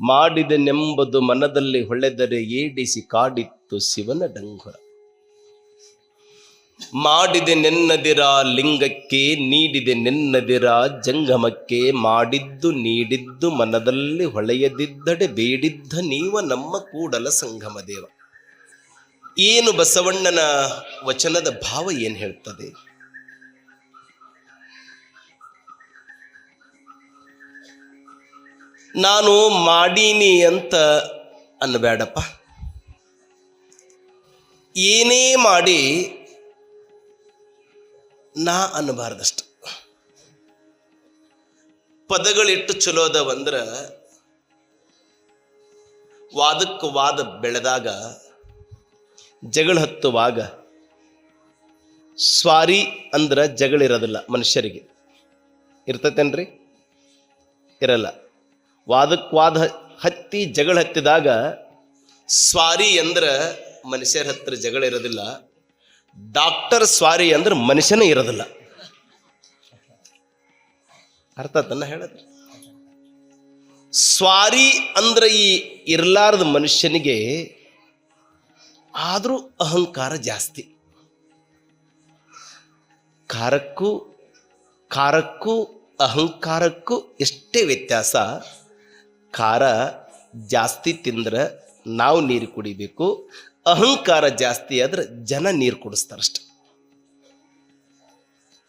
ಮಾಡಿದೆನೆಂಬುದು ಮನದಲ್ಲಿ ಹೊಳೆದರೆ ಏಡಿಸಿ ಕಾಡಿತ್ತು ಶಿವನ ಡಂಗುರ. ಮಾಡಿದೆ ನೆನ್ನದಿರ ಲಿಂಗಕ್ಕೆ, ನೀಡಿದೆ ನೆನ್ನದಿರ ಜಂಗಮಕ್ಕೆ, ಮಾಡಿದ್ದು ನೀಡಿದ್ದು ಮನದಲ್ಲಿ ಹೊಳೆಯದಿದ್ದಡೆ, ಬೇಡಿದ್ದ ನೀವ ನಮ್ಮ ಕೂಡಲ ಸಂಗಮ ದೇವ. ಏನು ಬಸವಣ್ಣನ ವಚನದ ಭಾವ ಏನು ಹೇಳ್ತದೆ? ನಾನು ಮಾಡೀನಿ ಅಂತ ಅನ್ನಬೇಡಪ್ಪ. ಏನೇ ಮಾಡಿ ನಾ ಅನ್ನಬಾರ್ದಷ್ಟು. ಪದಗಳಿಟ್ಟು ಚಲೋ ಅದಾವಂದ್ರೆ ವಾದಕ್ಕೆ ವಾದ ಬೆಳೆದಾಗ, ಜಗಳ ಹತ್ತುವಾಗ ಸ್ವಾರಿ ಅಂದ್ರ ಜಗಳಿರೋದಿಲ್ಲ ಮನುಷ್ಯರಿಗೆ. ಇರ್ತತೇನ್ರಿ? ಇರಲ್ಲ. ವಾದಕ್ಕೆ ವಾದ ಹತ್ತಿ ಜಗಳ ಹತ್ತಿದಾಗ ಸ್ವಾರಿ ಅಂದ್ರೆ ಮನುಷ್ಯರ ಹತ್ರ ಜಗಳ ಇರೋದಿಲ್ಲ. ಡಾಕ್ಟರ್ ಸ್ವಾರಿ ಅಂದ್ರೆ ಮನುಷ್ಯನೇ ಇರೋದಿಲ್ಲ. ಅರ್ಥ ತನ್ನ ಹೇಳಿದ್ರೆ ಸ್ವಾರಿ ಅಂದ್ರೆ ಈ ಇರ್ಲಾರದ ಮನುಷ್ಯನಿಗೆ ಆದರೂ ಅಹಂಕಾರ ಜಾಸ್ತಿ. ಖಾರಕ್ಕೂ ಖಾರಕ್ಕೂ ಅಹಂಕಾರಕ್ಕೂ ಎಷ್ಟೇ ವ್ಯತ್ಯಾಸ ಖಾರ ಜಾಸ್ತಿ ತಿಂದ್ರೆ ನಾವು ನೀರು ಕುಡಿಬೇಕು. ಅಹಂಕಾರ ಜಾಸ್ತಿ ಆದ್ರೆ ಜನ ನೀರು ಕುಡಿಸ್ತಾರಷ್ಟ.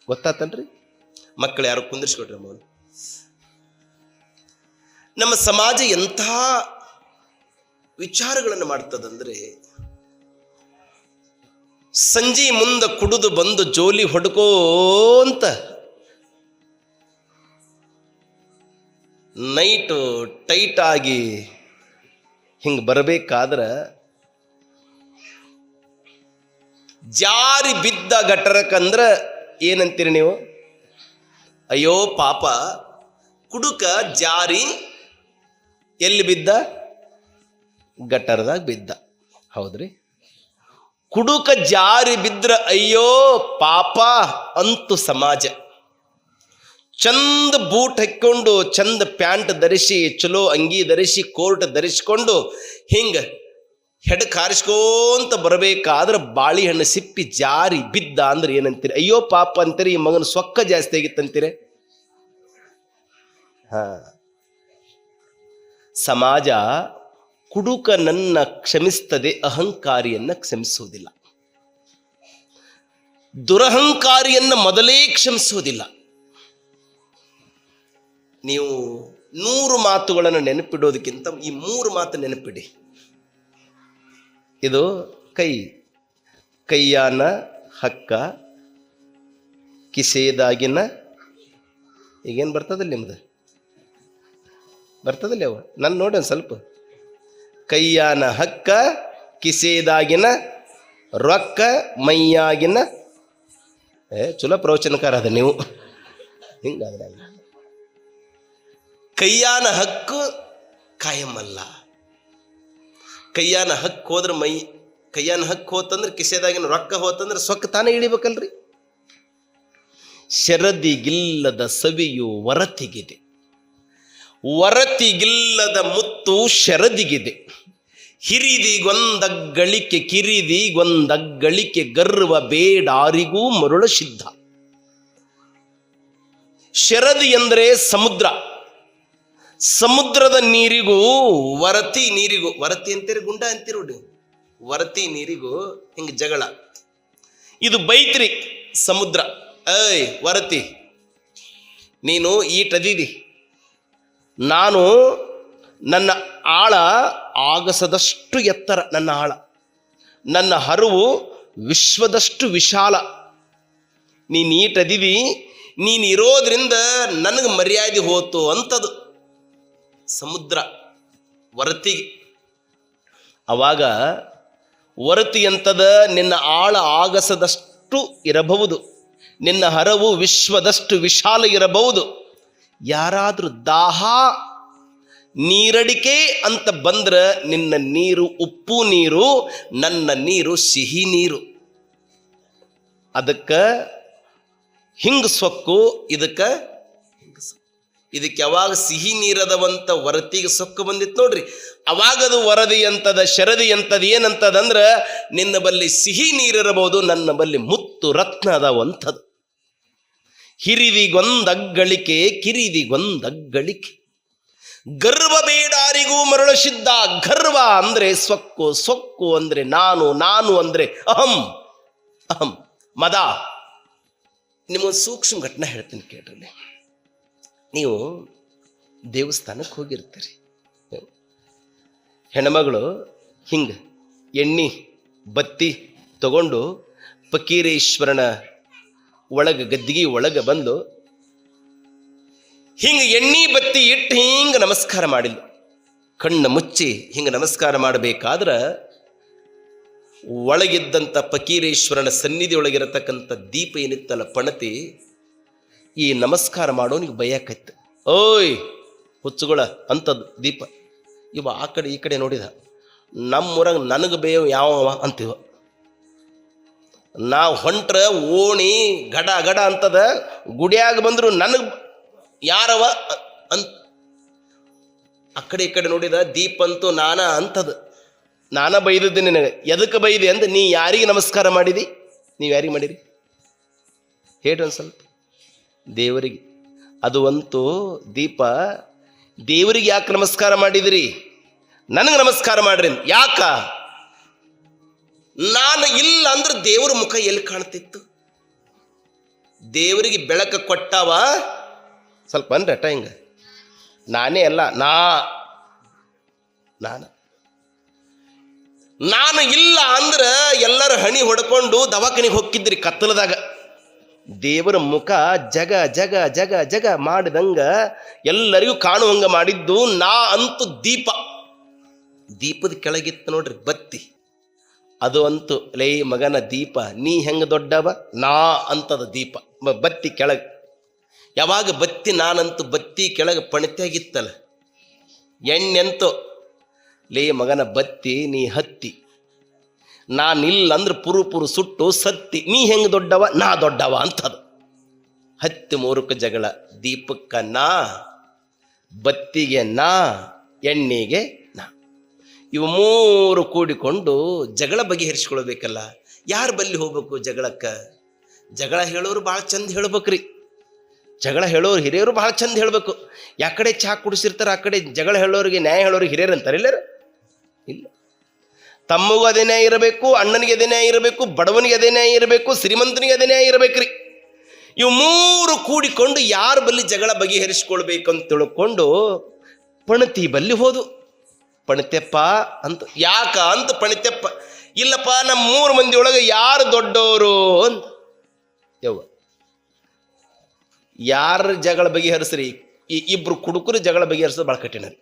ಗೊತ್ತಾತನ್ರಿ? ಮಕ್ಕಳು ಯಾರು ಕುಂದಿರ್ಸ್ಕೊಟ್ರಿ ಮೌನ ನಮ್ಮ ಸಮಾಜ ಎಂಥ ವಿಚಾರಗಳನ್ನು ಮಾಡ್ತದಂದ್ರೆ, ಸಂಜೆ ಮುಂದೆ ಕುಡಿದು ಬಂದು ಜೋಲಿ ಹೊಡ್ಕೋಂತ ನೈಟು ಟೈಟಾಗಿ ಹಿಂಗೆ ಬರಬೇಕಾದ್ರೆ ಜಾರಿ ಬಿದ್ದ ಗಟ್ಟರಕ್ಕಂದ್ರ ಏನಂತೀರಿ ನೀವು? ಅಯ್ಯೋ ಪಾಪ, ಕುಡುಕ ಜಾರಿ ಎಲ್ಲಿ ಬಿದ್ದ? ಗಟ್ಟರದಾಗ ಬಿದ್ದ. ಹೌದ್ರಿ? ಕುಡುಕ ಜಾರಿ ಬಿದ್ರ ಅಯ್ಯೋ ಪಾಪ ಅಂತು ಸಮಾಜ. ಚಂದ ಬೂಟ್ ಹಾಕ್ಕೊಂಡು ಚಂದ ಪ್ಯಾಂಟ್ ಧರಿಸಿ ಚಲೋ ಅಂಗಿ ಧರಿಸಿ ಕೋರ್ಟ್ ಧರಿಸಿಕೊಂಡು ಹಿಂಗ ಹೆಡ್ ಕಾರಿಸ್ಕೋಂತ ಬರಬೇಕಾದ್ರೆ ಬಾಳೆಹಣ್ಣು ಸಿಪ್ಪಿ ಜಾರಿ ಬಿದ್ದ ಅಂದ್ರೆ ಏನಂತೀರಿ? ಅಯ್ಯೋ ಪಾಪ ಅಂತೀರಿ ಈ ಮಗನ ಸೊಕ್ಕ ಜಾಸ್ತಿ ಆಗಿತ್ತಂತೀರಿ? ಹಾ. ಸಮಾಜ ಕುಡುಕನನ್ನ ಕ್ಷಮಿಸ್ತದೆ ಅಹಂಕಾರಿಯನ್ನ ಕ್ಷಮಿಸುವುದಿಲ್ಲ ದುರಹಂಕಾರಿಯನ್ನ ಮೊದಲೇ ಕ್ಷಮಿಸುವುದಿಲ್ಲ ನೀವು ನೂರು ಮಾತುಗಳನ್ನು ನೆನಪಿಡೋದಕ್ಕಿಂತ ಈ ಮೂರು ಮಾತು ನೆನಪಿಡಿ. ಇದು ಕೈ, ಕೈಯಾನ ಹಕ್ಕ, ಕಿಸೆದಾಗಿನ, ಈಗೇನು ಬರ್ತದಲ್ಲ ನಿಮ್ದು? ಬರ್ತದಲ್ಲ ಅವ? ನಾನು ನೋಡಿ ಸ್ವಲ್ಪ. ಕೈಯಾನ ಹಕ್ಕ, ಕಿಸೆದಾಗಿನ ರೊಕ್ಕ, ಮೈಯಾಗಿನ ಏ, ಚಲೋ ಪ್ರವಚನಕಾರ ಅದ ನೀವು. ಹಿಂಗಾದ್ರೆ ಕೈಯಾನ ಹಕ್ಕು ಕಾಯಮಲ್ಲ. ಕೈಯಾನ ಹಕ್ಕು ಹೋದ್ರೆ ಮೈ, ಕೈಯಾನ ಹಕ್ಕು ಹೋತಂದ್ರೆ ಕಿಸೆದಾಗಿನ ರೊಕ್ಕ ಹೋತಂದ್ರೆ ಸೊಕ್ಕ ತಾನೇ ಇಳಿಬೇಕಲ್ರಿ? ಶರದಿಗಿಲ್ಲದ ಸವಿಯು ವರತಿಗಿದೆ. ವರತಿಗಿಲ್ಲದ ಮುತ್ತು ಶರದಿಗಿದೆ. ಹಿರಿದಿಗೊಂದಗ್ಗಳಿಕೆ ಕಿರಿದಿಗೊಂದಗ್ಗಳಿಕೆ ಗರ್ವ ಬೇಡಾರಿಗೂ ಮರುಳ ಸಿದ್ಧ ಶರದಿ ಎಂದರೆ ಸಮುದ್ರ. ಸಮುದ್ರದ ನೀರಿಗೂ ವರತಿ ನೀರಿಗೂ, ವರತಿ ಅಂತೀರಿ, ಗುಂಡ ಅಂತೀರಿ ನೀವು ವರತಿ ನೀರಿಗೂ ಹಿಂಗೆ ಜಗಳ. ಇದು ಬೈತ್ರಿ ಸಮುದ್ರ. ಏಯ್, ವರತಿ, ನೀನು ಈಟದಿದಿ ನಾನು ನನ್ನ ಆಳ ಆಗಸದಷ್ಟು ಎತ್ತರ ನನ್ನ ಆಳ. ನನ್ನ ಹರುವು ವಿಶ್ವದಷ್ಟು ವಿಶಾಲ. ನೀನು ಈಟದಿದಿ ನೀನು ಇರೋದ್ರಿಂದ ನನಗೆ ಮರ್ಯಾದೆ ಹೋತು ಅಂತದು. ಸಮುದ್ರ ವರತಿ. ಅವಾಗ ವರತಿ ಅಂತದ ನಿನ್ನ ಆಳ ಆಗಸದಷ್ಟು ಇರಬಹುದು. ನಿನ್ನ ಹರವು ವಿಶ್ವದಷ್ಟು ವಿಶಾಲ ಇರಬಹುದು. ಯಾರಾದರೂ ದಾಹ, ನೀರಡಿಕೆ ಅಂತ ಬಂದ್ರೆ ನಿನ್ನ ನೀರು ಉಪ್ಪು ನೀರು, ನನ್ನ ನೀರು ಸಿಹಿ ನೀರು. ಅದಕ್ಕೆ ಹಿಂಗ ಸೊಕ್ಕು, ಇದಕ್ಕೆ. ಇದಕ್ಕೆ ಯಾವಾಗ ಸಿಹಿ ನೀರದವಂತ ವರತಿಗೆ ಸೊಕ್ಕು ಬಂದಿತ್ತು ನೋಡ್ರಿ. ಅವಾಗದು ವರದಿ ಅಂತದ ಶರದಿ ಅಂತದ ಏನಂತದಂದ್ರ, ನಿನ್ನ ಬಲ್ಲಿ ಸಿಹಿ ನೀರಿರಬಹುದು, ನನ್ನ ಬಲ್ಲಿ ಮುತ್ತು ರತ್ನ ಅದಾವಂಥದ್ದು. ಹಿರಿದಿಗೊಂದಗ್ಗಳಿಕೆ, ಕಿರಿದಿಗೊಂದಗ್ಗಳಿಕೆ. ಗರ್ವ ಬೇಡಾರಿಗೂ ಮರಳಸಿದ್ದ ಗರ್ವ ಅಂದ್ರೆ ಸೊಕ್ಕು ಸೊಕ್ಕು ಅಂದ್ರೆ ನಾನು ನಾನು ಅಂದ್ರೆ ಅಹಂ ಅಹಂ, ಮದ. ನಿಮ್ಮ ಸೂಕ್ಷ್ಮ ಘಟನೆ ಹೇಳ್ತೀನಿ ಕೇಳ್ರಿ. ನೀವು ದೇವಸ್ಥಾನಕ್ಕೆ ಹೋಗಿರ್ತೀರಿ. ಹೆಣ್ಮಗಳು ಹಿಂಗೆ ಎಣ್ಣೆ, ಬತ್ತಿ ತಗೊಂಡು ಫಕೀರೇಶ್ವರನ ಒಳಗೆ, ಗದ್ದಿಗೆ ಒಳಗೆ ಬಂದು ಹಿಂಗೆ ಎಣ್ಣೆ, ಬತ್ತಿ ಇಟ್ಟು ಹಿಂಗೆ ನಮಸ್ಕಾರ ಮಾಡಿಲ್ಲ ಕಣ್ಣು ಮುಚ್ಚಿ ಹಿಂಗೆ ನಮಸ್ಕಾರ ಮಾಡಬೇಕಾದ್ರೆ ಒಳಗಿದ್ದಂಥ ಫಕೀರೇಶ್ವರನ ಸನ್ನಿಧಿ ಒಳಗಿರತಕ್ಕಂಥ ದೀಪ ಏನಿತ್ತಲ್ಲ ಪಣತಿ ಈ ನಮಸ್ಕಾರ ಮಾಡೋನಿಗೆ ಭಯಕೈತೆ ಓಯ್, ಹುಚ್ಚುಗಳ, ಅಂಥದ್ದು ದೀಪ. ಇವ ಆ ಕಡೆ ಈ ಕಡೆ ನೋಡಿದ. ನಮ್ಮೂರಾಗ ನನಗೆ ಬೇವು ಯಾವ ಅಂತಿವ. ನಾವು ಹೊಂಟ್ರ ಓಣಿ ಗಡ ಗಡ ಅಂತದ, ಗುಡಿಯಾಗ ಬಂದರು ನನಗೆ ಯಾರವ ಅಂತ ಆ ಕಡೆ ಈ ಕಡೆ ನೋಡಿದ, ದೀಪ ಅಂತೂ ನಾನ ಅಂತದ ನಾನ ಬೈದದ್ದು ನಿನಗೆ. ಎದಕ್ಕೆ ಬೈದೆ ಅಂದ್ರೆ ನೀ ಯಾರಿಗೆ ನಮಸ್ಕಾರ ಮಾಡಿದಿ? ನೀವು ಯಾರಿಗೆ ಮಾಡಿರಿ? ಹೇಳಿ ಒಂದು ಸ್ವಲ್ಪ. ದೇವರಿಗೆ. ಅದು ಅಂತೂ ದೀಪ, ದೇವರಿಗೆ ಯಾಕೆ ನಮಸ್ಕಾರ ಮಾಡಿದಿರಿ? ನನಗೆ ನಮಸ್ಕಾರ ಮಾಡ್ರಿ ಯಾಕ? ನಾನು ಇಲ್ಲ ಅಂದ್ರೆ ದೇವರ ಮುಖ ಎಲ್ಲಿ ಕಾಣ್ತಿತ್ತು? ದೇವರಿಗೆ ಬೆಳಕ ಕೊಟ್ಟಾವ? ಸ್ವಲ್ಪ ಅಂದ್ರೆ ಅಟ ನಾನೇ ಅಲ್ಲ, ನಾ, ನಾನು. ನಾನು ಇಲ್ಲ ಅಂದ್ರೆ ಎಲ್ಲರ ಹಣಿ ಹೊಡ್ಕೊಂಡು ದವಾಖಾನಿಗೆ ಹೊಕ್ಕಿದ್ರಿ ಕತ್ತಲದಾಗ. ದೇವರ ಮುಖ ಜಗ ಜಗ ಜಗ ಜಗ ಮಾಡಿದಂಗ ಎಲ್ಲರಿಗೂ ಕಾಣುವಂಗ ಮಾಡಿದ್ದು ನಾ ಅಂತೂ ದೀಪ. ದೀಪದ ಕೆಳಗಿತ್ತು ನೋಡ್ರಿ ಬತ್ತಿ. ಅದು ಅಂತೂ, ಲೇ ಮಗನ ದೀಪ, ನೀ ಹೆಂಗ ದೊಡ್ಡವ? ನಾ ಅಂತದ ದೀಪ. ಬತ್ತಿ ಕೆಳಗೆ. ಯಾವಾಗ ಬತ್ತಿ ನಾನಂತೂ ಬತ್ತಿ ಕೆಳಗೆ ಪಣತಿಯಾಗಿತ್ತಲ್ಲ. ಎಣ್ಣೆಂತೂ, ಲೇ ಮಗನ ಬತ್ತಿ ನೀ ಹತ್ತಿ. ನಾನಿಲ್ಲ ಅಂದ್ರೆ ಪುರು ಪುರು ಸುಟ್ಟು ಸತ್ತಿ, ನೀ ಹೆಂಗೆ ದೊಡ್ಡವ? ನಾ ದೊಡ್ಡವ ಅಂತದು ಹತ್ತಿ ಮೂರಕ್ಕೆ ಜಗಳ, ದೀಪಕ್ಕ ನಾ, ಬತ್ತಿಗೆ ನಾ, ಎಣ್ಣೆಗೆ ನಾ. ಇವು ಮೂರು ಕೂಡಿಕೊಂಡು ಜಗಳ ಬಗೆಹರಿಸ್ಕೊಳ್ಬೇಕಲ್ಲ. ಯಾರು ಬಲ್ಲಿ ಹೋಗ್ಬೇಕು ಜಗಳಕ್ಕ? ಜಗಳ ಹೇಳೋರು ಭಾಳ ಚಂದ ಹೇಳ್ಬೇಕ್ರಿ. ಜಗಳ ಹೇಳೋರು ಹಿರಿಯರು ಭಾಳ ಚಂದ ಹೇಳ್ಬೇಕು. ಯಾಕಡೆ ಚಹಾ ಕುಡಿಸಿರ್ತಾರೆ, ಆ ಕಡೆ ಜಗಳ ಹೇಳೋರಿಗೆ ನ್ಯಾಯ ಹೇಳೋರಿಗೆ ಹಿರಿಯರು ಅಂತಾರೆ ಇಲ್ಲ. ತಮ್ಮಗೂ ಅದೇನೇ ಇರಬೇಕು, ಅಣ್ಣನಿಗೆ ಅದೇನೇ ಇರಬೇಕು, ಬಡವನಿಗೆ ಅದೇನೇ ಇರಬೇಕು, ಶ್ರೀಮಂತನಿಗೆ ಅದೇನೇ ಇರಬೇಕ್ರಿ. ಇವು ಮೂರು ಕೂಡಿಕೊಂಡು ಯಾರ ಬಲ್ಲಿ ಜಗಳ ಬಗೆಹರಿಸ್ಕೊಳ್ಬೇಕು ಅಂತ ತಿಳ್ಕೊಂಡು ಪಣತಿ ಬಲ್ಲಿ ಹೋದು. ಪಣಿತೆಪ್ಪ ಅಂತ, ಯಾಕ ಅಂತ ಪಣತೆಪ್ಪ ಇಲ್ಲಪ್ಪ ನಮ್ಮ ಮೂರು ಮಂದಿ ಒಳಗೆ ಯಾರು ದೊಡ್ಡವರು ಅಂತ. ಯವ್ವ, ಯಾರ ಜಗಳ ಬಗೆಹರಿಸ್ರಿ, ಈ ಇಬ್ರು ಕುಡುಕರು ಜಗಳ ಬಗೆಹರಿಸೋದು ಭಾಳ ಕಠಿಣ ರೀ.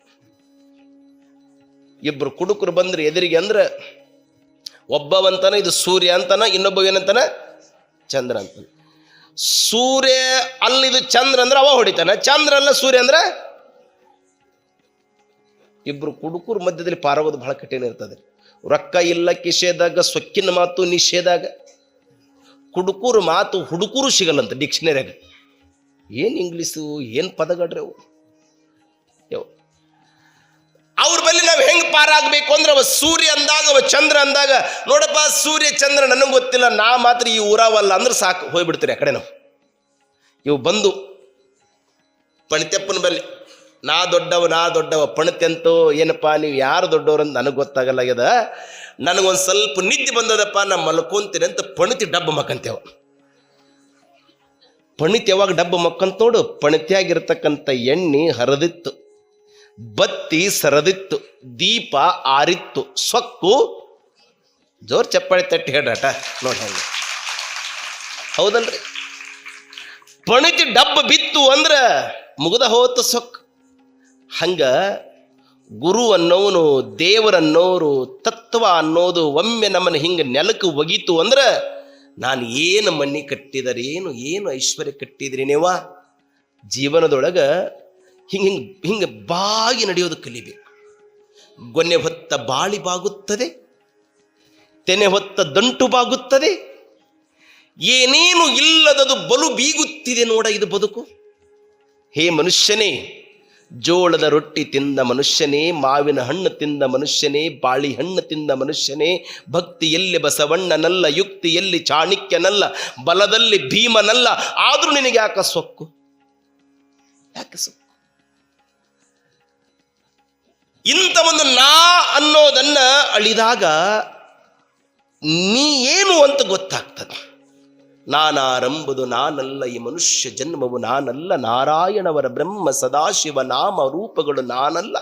ಇಬ್ರು ಕುಡುಕರು ಬಂದ್ರೆ ಎದುರಿಗೆ ಅಂದ್ರೆ ಒಬ್ಬವಂತನ, ಇದು ಸೂರ್ಯ ಅಂತನ, ಇನ್ನೊಬ್ಬ ಏನಂತಾನ ಚಂದ್ರ ಅಂತಾನ. ಸೂರ್ಯ ಅಲ್ಲಿದು ಚಂದ್ರ ಅಂದ್ರೆ ಅವ ಹೊಡಿತಾನೆ. ಚಂದ್ರ ಅಲ್ಲ ಸೂರ್ಯ ಅಂದ್ರೆ? ಇಬ್ರು ಕುಡುಕರು ಮಧ್ಯದಲ್ಲಿ ಪಾರಾಗೋದು ಬಹಳ ಕಠಿಣ ಇರ್ತದೆ. ರೊಕ್ಕ ಇಲ್ಲ ಕಿಸೆದಾಗ ಸೊಕ್ಕಿನ ಮಾತು ನಿಷೇಧಾಗ. ಕುಡುಕೂರು ಮಾತು ಹುಡುಕೂರು ಸಿಗಲ್ಲಂತ ಡಿಕ್ಷನರಿಯಾಗ. ಏನು ಇಂಗ್ಲೀಷು ಏನು ಪದಗಳ್ರಿ ಅವು? ಅವ್ರ ಬಲ್ಲಿ ನಾವು ಹೆಂಗ್ ಪಾರಾಗಬೇಕು ಅಂದ್ರೆ ಅವ ಸೂರ್ಯ ಅಂದಾಗ, ಅವ ಚಂದ್ರ ಅಂದಾಗ. ನೋಡಪ್ಪ, ಸೂರ್ಯ, ಚಂದ್ರ ನನಗೆ ಗೊತ್ತಿಲ್ಲ, ನಾ ಮಾತ್ರ ಈ ಊರಾವಲ್ಲ ಅಂದ್ರೆ ಸಾಕು, ಹೋಗ್ಬಿಡ್ತೀರಿ ಆ ಕಡೆ ನಾವು. ಇವು ಬಂದು ಪಣಿತೆಪ್ಪನ ಬಲ್ಲಿ, ನಾ ದೊಡ್ಡವ ನಾ ದೊಡ್ಡವ ಪಣತೆಂತೋ ಏನಪ್ಪ, ನೀವು ಯಾರು ದೊಡ್ಡವ್ರು ಅಂತ ನನಗೆ ಗೊತ್ತಾಗಲ್ಲಾಗ್ಯದ. ನನಗೊಂದು ಸ್ವಲ್ಪ ನಿದ್ದೆ ಬಂದದಪ್ಪ, ನಾ ಮಲ್ಕೊಂತೀನಿ ಅಂತ ಪಣಿತಿ ಡಬ್ಬ ಮಕ್ಕಂತೇವ ಪಣಿತಿ ಯಾವಾಗ ಡಬ್ಬ ಮಕ್ಕಂತ ನೋಡು ಪಣಿತಿಯಾಗಿರ್ತಕ್ಕಂಥ ಎಣ್ಣೆ ಹರಿದಿತ್ತು. ಬತ್ತಿ ಸರದಿತ್ತು, ದೀಪ ಆರಿತ್ತು, ಸೊಕ್ಕು. ಜೋರ್ ಚಪ್ಪಾಳೆ ತಟ್ಟಿ ಹೇಳ್ರಟ ನೋಡಿ ಹೆಂಗೆ. ಹೌದಲ್ರಿ? ಪಣಿತಿ ಡಬ್ಬ ಬಿತ್ತು ಅಂದ್ರೆ ಮುಗಿದ ಹೋತು ಸೊಕ್ಕು. ಹಂಗ ಗುರು ಅನ್ನೋನು ದೇವರನ್ನೋರು ತತ್ವ ಅನ್ನೋದು ಒಮ್ಮೆ ನಮ್ಮನ್ನು ಹಿಂಗೆ ನೆಲಕ್ಕೆ ಒಗೀತು ಅಂದ್ರೆ ನಾನು ಏನು ಮಣ್ಣಿ ಕಟ್ಟಿದರೇನು, ಏನು ಐಶ್ವರ್ಯ ಕಟ್ಟಿದ್ರಿ ನೀವ ಜೀವನದೊಳಗ ಹಿಂಗೆ ಹಿಂಗೆ ಹಿಂಗೆ ಬಾಗಿ ನಡೆಯೋದು ಕಲಿಬೇಕು. ಗೊನೆ ಹೊತ್ತ ಬಾಳಿ ಬಾಗುತ್ತದೆ, ತೆನೆ ಹೊತ್ತ ದಂಟು ಬಾಗುತ್ತದೆ, ಏನೇನು ಇಲ್ಲದದು ಬಲು ಬೀಗುತ್ತಿದೆ ನೋಡ ಇದು ಬದುಕು. ಹೇ ಮನುಷ್ಯನೇ, ಜೋಳದ ರೊಟ್ಟಿ ತಿಂದ ಮನುಷ್ಯನೇ, ಮಾವಿನ ಹಣ್ಣು ತಿಂದ ಮನುಷ್ಯನೇ, ಬಾಳಿ ಹಣ್ಣು ತಿಂದ ಮನುಷ್ಯನೇ, ಭಕ್ತಿಯಲ್ಲಿ ಬಸವಣ್ಣನಲ್ಲ, ಯುಕ್ತಿಯಲ್ಲಿ ಚಾಣಕ್ಯನಲ್ಲ, ಬಲದಲ್ಲಿ ಭೀಮನಲ್ಲ, ಆದರೂ ನಿನಗೆ ಯಾಕ ಸೊಕ್ಕು? ಯಾಕೆ ಸೊಕ್ಕು? ಇಂಥ ಒಂದು ನಾ ಅನ್ನೋದನ್ನ ಅಳಿದಾಗ ನೀ ಏನು ಅಂತ ಗೊತ್ತಾಗ್ತದೆ. ನಾನಾರಂಬುದು ನಾನಲ್ಲ ಈ ಮನುಷ್ಯ ಜನ್ಮವು ನಾನಲ್ಲ, ನಾರಾಯಣವರ ಬ್ರಹ್ಮ ಸದಾಶಿವ ನಾಮ ರೂಪಗಳು ನಾನಲ್ಲ.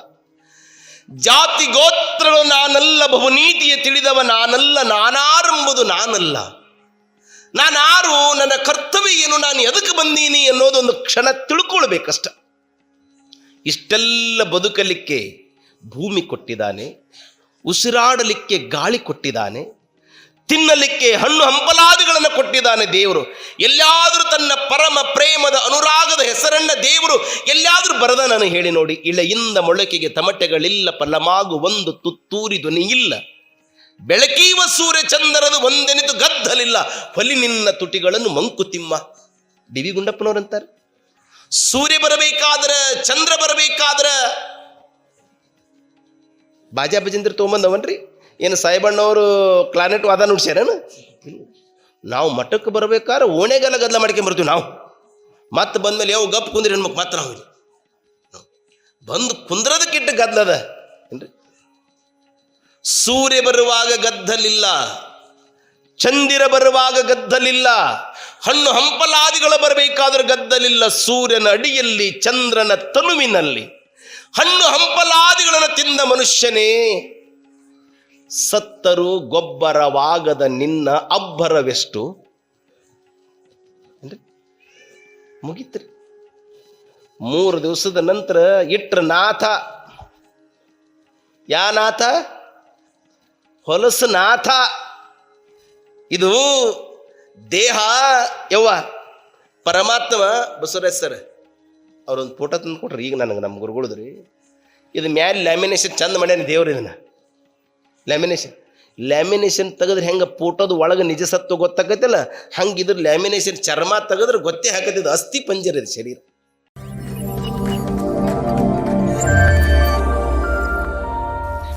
ಜಾತಿ ಗೋತ್ರಗಳು ನಾನಲ್ಲ, ಬಹುನೀತಿಯ ತಿಳಿದವ ನಾನಲ್ಲ, ನಾನಾರಂಬುದು ನಾನಲ್ಲ. ನಾನಾರು, ನನ್ನ ಕರ್ತವ್ಯ ಏನು, ನಾನು ಎದಕ್ಕೆ ಬಂದೀನಿ ಅನ್ನೋದೊಂದು ಕ್ಷಣ ತಿಳ್ಕೊಳ್ಬೇಕಷ್ಟ. ಇಷ್ಟೆಲ್ಲ ಬದುಕಲಿಕ್ಕೆ ಭೂಮಿ ಕೊಟ್ಟಿದ್ದಾನೆ, ಉಸಿರಾಡಲಿಕ್ಕೆ ಗಾಳಿ ಕೊಟ್ಟಿದ್ದಾನೆ, ತಿನ್ನಲಿಕ್ಕೆ ಹಣ್ಣು ಹಂಪಲಾದಿಗಳನ್ನು ಕೊಟ್ಟಿದ್ದಾನೆ ದೇವರು. ಎಲ್ಲಾದರೂ ತನ್ನ ಪರಮ ಪ್ರೇಮದ ಅನುರಾಗದ ಹೆಸರನ್ನ ದೇವರು ಎಲ್ಲಾದರೂ ಬರದ ನಾನು ಹೇಳಿ ನೋಡಿ, ಇಳೆಯಿಂದ ಮೊಳಕೆಗೆ ತಮಟೆಗಳಿಲ್ಲ, ಫಲಮಾಗು ಒಂದು ತುತ್ತೂರಿ ಧ್ವನಿ ಇಲ್ಲ ಬೆಳಕೀವ ಸೂರ್ಯ ಚಂದ್ರದು ಒಂದೆನಿತು ಗದ್ದಲಿಲ್ಲ ಹೊಲಿ ನಿನ್ನ ತುಟಿಗಳನ್ನು ಮಂಕುತಿಮ್ಮ. ಡಿ ವಿ ಗುಂಡಪ್ಪನವರಂತಾರೆ. ಸೂರ್ಯ ಬರಬೇಕಾದ್ರೆ, ಚಂದ್ರ ಬರಬೇಕಾದ್ರ ಬಾಜಾ ಬಜೇಂದ್ರ ತೊಗೊಂಬಂದವನ್ರಿ? ಏನು ಸಾಯಿಬಣ್ಣವರು ಕ್ಲಾನೆಟ್ ವಾದ ನುಡ್ಸ್ಯಾರೇನು? ನಾವು ಮಠಕ್ಕೆ ಬರಬೇಕಾದ್ರೆ ಓಣೆಗೆಲ್ಲ ಗದ್ದಲ ಮಾಡ್ಕೊಂಬರ್ತೀವಿ ನಾವು. ಮತ್ತೆ ಬಂದ್ಮೇಲೆ ಯಾವ ಗಪ್ ಕುಂದ್ರಿ ಹೆಣ್ಮಕ್ ಮಾತ್ರ ನಾವು. ಬಂದು ಕುಂದ್ರದಕ್ಕಿಟ್ಟು ಗದ್ದಲದ ಏನ್ರಿ? ಸೂರ್ಯ ಬರುವಾಗ ಗದ್ದಲಿಲ್ಲ, ಚಂದಿರ ಬರುವಾಗ ಗದ್ದಲಿಲ್ಲ, ಹಣ್ಣು ಹಂಪಲಾದಿಗಳು ಬರಬೇಕಾದ್ರೆ ಗದ್ದಲಿಲ್ಲ, ಸೂರ್ಯನ ಅಡಿಯಲ್ಲಿ, ಚಂದ್ರನ ತನುವಿನಲ್ಲಿ. ಹಣ್ಣು ಹಂಪಲಾದಿಗಳನ್ನು ತಿಂದ ಮನುಷ್ಯನೇ, ಸತ್ತರು ಗೊಬ್ಬರವಾಗದ ನಿನ್ನ ಅಬ್ಬರವೆಷ್ಟು? ಮುಗಿತ್ರಿ. ಮೂರು ದಿವಸದ ನಂತರ ಇಟ್ರ ನಾಥ. ಯಾ ನಾಥ? ಹೊಲಸು ನಾಥ. ಇದು ದೇಹ, ಯವ್ವ. ಪರಮಾತ್ಮ ಬಸವರಾಜ್ ಸರ್ ಅವ್ರೊಂದು ಫೋಟೋ ತಂದು ಕೊಟ್ರಿ. ಈಗ ನನಗೆ ನಮ್ಮ ಗುರುಗಳದ್ರಿ ಇದು ಮ್ಯಾಲೆ ಲ್ಯಾಮಿನೇಷನ್ ಚಂದ ಮಾಡ್ಯಾನ ದೇವ್ರು ಇದನ್ನ. ಲ್ಯಾಮಿನೇಷನ್ ಲ್ಯಾಮಿನೇಷನ್ ತೆಗೆದ್ರೆ ಹೆಂಗೆ ಫೋಟೋದು ಒಳಗೆ ನಿಜ ಸತ್ತು ಗೊತ್ತಾಗತ್ತಲ್ಲ ಹಂಗೆ ಇದ್ರ ಲ್ಯಾಮಿನೇಷನ್ ಚರ್ಮ ತೆಗೆದ್ರೆ ಗೊತ್ತೇ ಹಾಕತ್ತಿದ್ದು ಅಸ್ಥಿ ಪಂಜರ ಇದು ಶರೀರ.